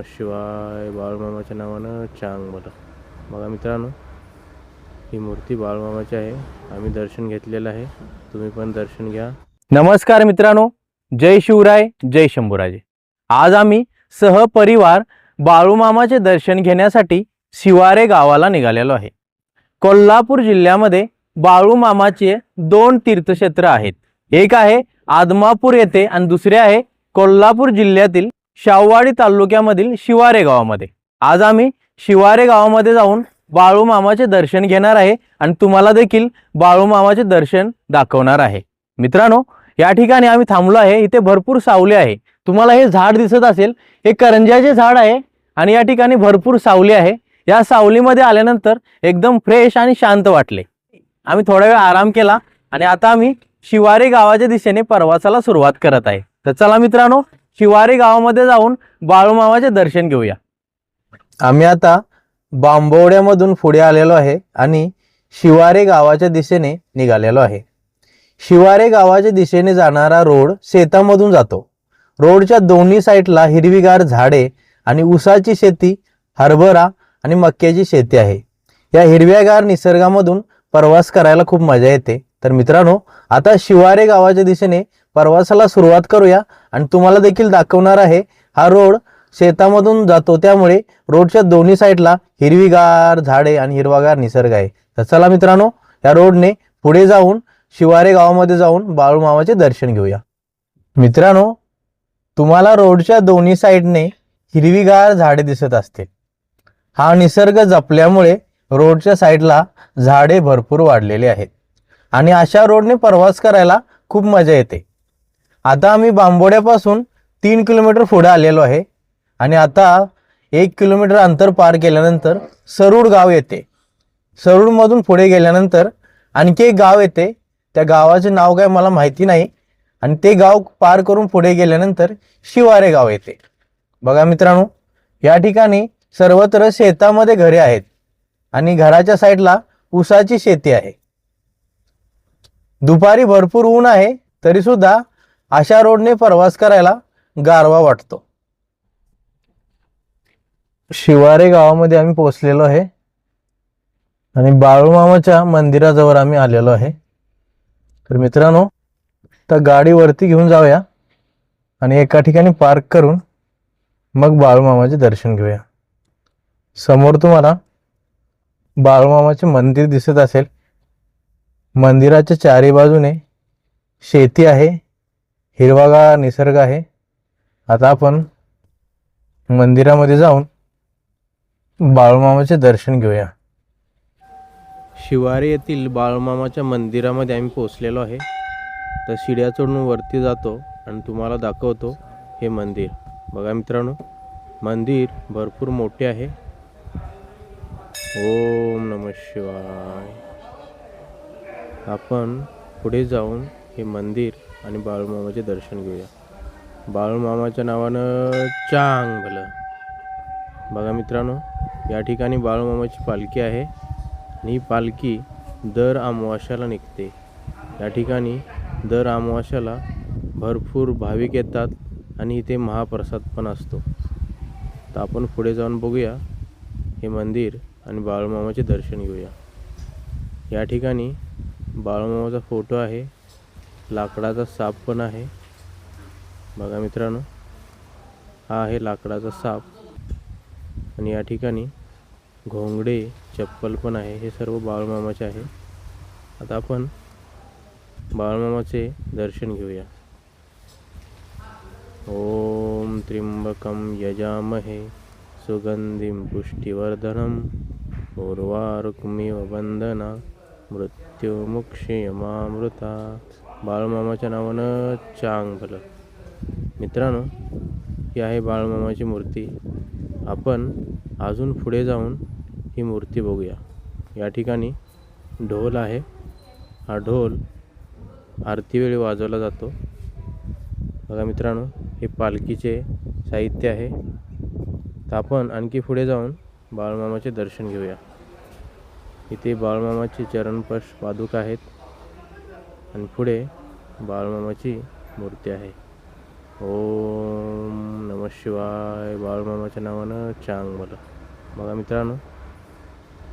नम शिवाय. बाळूमामाच्या नावानं चांग बरं बघा मित्रांनो ही मूर्ती बाळूमामाची आहे. आम्ही दर्शन घेतलेलं आहे. तुम्ही पण दर्शन घ्या. नमस्कार मित्रांनो जय शिवराय जय शंभूराजे. आज आम्ही सहपरिवार बाळूमामाचे दर्शन घेण्यासाठी शिवारे गावाला निघालेलो आहे. कोल्हापूर जिल्ह्यामध्ये बाळूमामाचे दोन तीर्थक्षेत्र आहेत. एक आहे आदमापूर येथे आणि दुसरे आहे कोल्हापूर जिल्ह्यातील शाहवाडी तालुक्यामधील शिवारे गावामध्ये. आज आम्ही शिवारे गावामध्ये जाऊन बाळूमामाचे दर्शन घेणार आहे आणि तुम्हाला देखील बाळूमामाचे दर्शन दाखवणार आहे. मित्रांनो या ठिकाणी आम्ही थांबलो आहे. इथे भरपूर सावली आहे. तुम्हाला हे झाड दिसत असेल. हे करंज्याचे झाड आहे आणि या ठिकाणी भरपूर सावली आहे. या सावलीमध्ये आल्यानंतर एकदम फ्रेश आणि शांत वाटले. आम्ही थोडा वेळ आराम केला आणि आता आम्ही शिवारे गावाच्या दिशेने प्रवासाला सुरुवात करत आहे. तर चला मित्रांनो शिवारे गावामध्ये जाऊन बाळूमामाचे दर्शन घेऊया. आम्ही आता बांबवड्यामधून पुढे आलेलो आहे आणि शिवारे गावाच्या दिशेने निघालेलो आहे. शिवारे गावाच्या दिशेने जाणारा रोड शेतामधून जातो. रोडच्या दोन्ही साईडला हिरवीगार झाडे आणि ऊसाची शेती हरभरा आणि मक्याची शेती आहे. या हिरव्यागार निसर्गामधून प्रवास करायला खूप मजा येते. तर मित्रांनो आता शिवारे गावाच्या दिशेने प्रवासाला सुरुवात करूया आणि तुम्हाला देखील दाखवणार आहे हा रोड शेतामधून जातो. त्यामुळे रोडच्या दोन्ही साईडला हिरवीगार झाडे आणि हिरवागार निसर्ग आहे. तर चला मित्रांनो या रोडने पुढे जाऊन शिवारे गावामध्ये जाऊन बाळूमामाचे दर्शन घेऊया. मित्रांनो तुम्हाला रोडच्या दोन्ही साईडने हिरवीगार झाडे दिसत असतील. हा निसर्ग जपल्यामुळे रोडच्या साईडला झाडे भरपूर वाढलेले आहेत. आणि अशा रोडने प्रवास करायला खूप मजा येते. आता आम्ही बांबोड्यापासून तीन किलोमीटर पुढे आलेलो आहे. आणि आता एक किलोमीटर अंतर पार केल्यानंतर सरूड गाव येते. सरूडमधून पुढे गेल्यानंतर आणखी एक गाव येते. त्या गावाचे नाव काय मला माहिती नाही. आणि ते गाव पार करून पुढे गेल्यानंतर शिवारे गाव येते. बघा मित्रांनो या ठिकाणी सर्वत्र शेतामध्ये घरे आहेत. आणि घराच्या साईडला ऊसाची शेती आहे. दुपारी भरपूर ऊन आहे तरी सुद्धा अशा रोडने प्रवास करायला गारवा वाटतो. शिवारे गावामध्ये आम्ही पोचलेलो आहे. आणि बाळूमामाच्या मंदिराजवळ आम्ही आलेलो आहे. तर मित्रांनो तर गाडीवरती घेऊन जाऊया आणि एका ठिकाणी पार्क करून मग बाळूमामाचे दर्शन घेऊया. समोर तुम्हाला बाळूमामाचे मंदिर दिसत असेल. मंदिराच्या चारी बाजूने शेती आहे. हिरवागार निसर्ग आहे. आता आपण मंदिरामध्ये जाऊन बाळूमामाचे दर्शन घेऊया. शिवारे येथील बाळूमामाच्या मंदिरामध्ये आम्ही पोचलेलो आहे. तर शिड्या चढून वरती जातो आणि तुम्हाला दाखवतो हे मंदिर. बघा मित्रांनो मंदिर भरपूर मोठे आहे. ओम नम शिवाय. आपण पुढे जाऊन हे मंदिर आणि बाळूमामाचे दर्शन घेऊया. बाळूमामाच्या नावानं चांग भलं. बघा मित्रांनो या ठिकाणी बाळूमामाची पालखी आहे आणि ही पालखी दर अमावास्याला निघते. या ठिकाणी दर अमावास्याला भरपूर भाविक येतात आणि इथे महाप्रसाद पण असतो. तर आपण पुढे जाऊन बघूया हे मंदिर आणि बाळूमामाचे दर्शन घेऊया. या ठिकाणी बाळूमामाचा फोटो आहे. लाकडाचा साप पण आहे. बघा मित्रांनो हा आहे लाकडाचा साप. आणि या ठिकाणी घोंगडे चप्पल पण आहे. हे सर्व बाळूमामाचे आहे. आता आपण बाळूमामाचे दर्शन घेऊया. ओम त्र्यंबकं यजामहे सुगंधिं पुष्टिवर्धनम उर्वारुक्मिव वंदना मृत्युमुक्षयमामृता बाळूमामाच्या नावानं चांग भलं. मित्रांनो ही आहे बाळूमामाची मूर्ती. आपण अजून पुढे जाऊन ही मूर्ती बघूया. या ठिकाणी ढोल आहे. हा ढोल आरतीवेळी वाजवला जातो. बघा मित्रांनो हे पालखीचे साहित्य आहे. तर आपण आणखी पुढे जाऊन बाळूमामाचे दर्शन घेऊया. इथे बाळूमामाचे चरणपश पादुका आहेत. आणि पुढे बाळमामाची मूर्ती आहे. ओम नम शिवाय. बाळमामाच्या नावानं चांग मला बघा मित्रांनो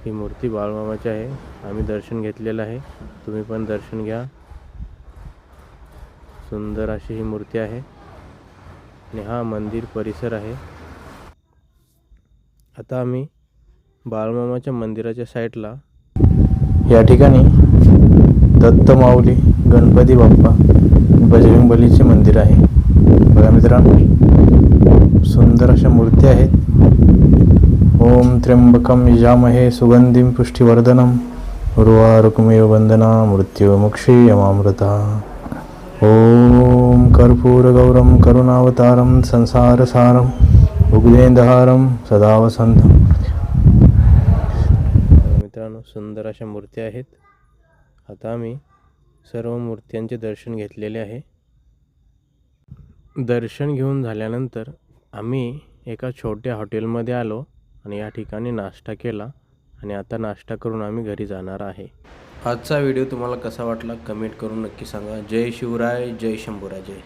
ही मूर्ती बाळमामाची आहे. आम्ही दर्शन घेतलेलं आहे. तुम्ही पण दर्शन घ्या. सुंदर अशी ही मूर्ती आहे. आणि हा मंदिर परिसर आहे. आता आम्ही बाळमामाच्या मंदिराच्या साईडला या ठिकाणी दत्त माऊली गणपती बाप्पा बजरंगबलीचे मंदिर आहे. बघा मित्रांनो सुंदर अशा मूर्ती आहेत. ओम त्र्यंबकम यजामहे सुगंधीम पुष्टिवर्धनम रुक्मेव वंदना मृत्युमुक्षी यमामृता. ओम कर्पूरगौरम करुणावतारम संसारसारम उग्नेदहारम सदा वसंतम मित्रांनो सुंदर अशा मूर्ती आहेत. आता आम्ही सर्व मूर्त्यांचे दर्शन घेतलेले आहे. दर्शन घेऊन झाल्यानंतर आम्ही एका छोट्या हॉटेलमध्ये आलो आणि या ठिकाणी नाश्ता केला आणि आता नाश्ता करून आम्ही घरी जाणार आहे. आजचा व्हिडिओ तुम्हाला कसा वाटला कमेंट करून नक्की सांगा. जय शिवराय जय शंभूराजय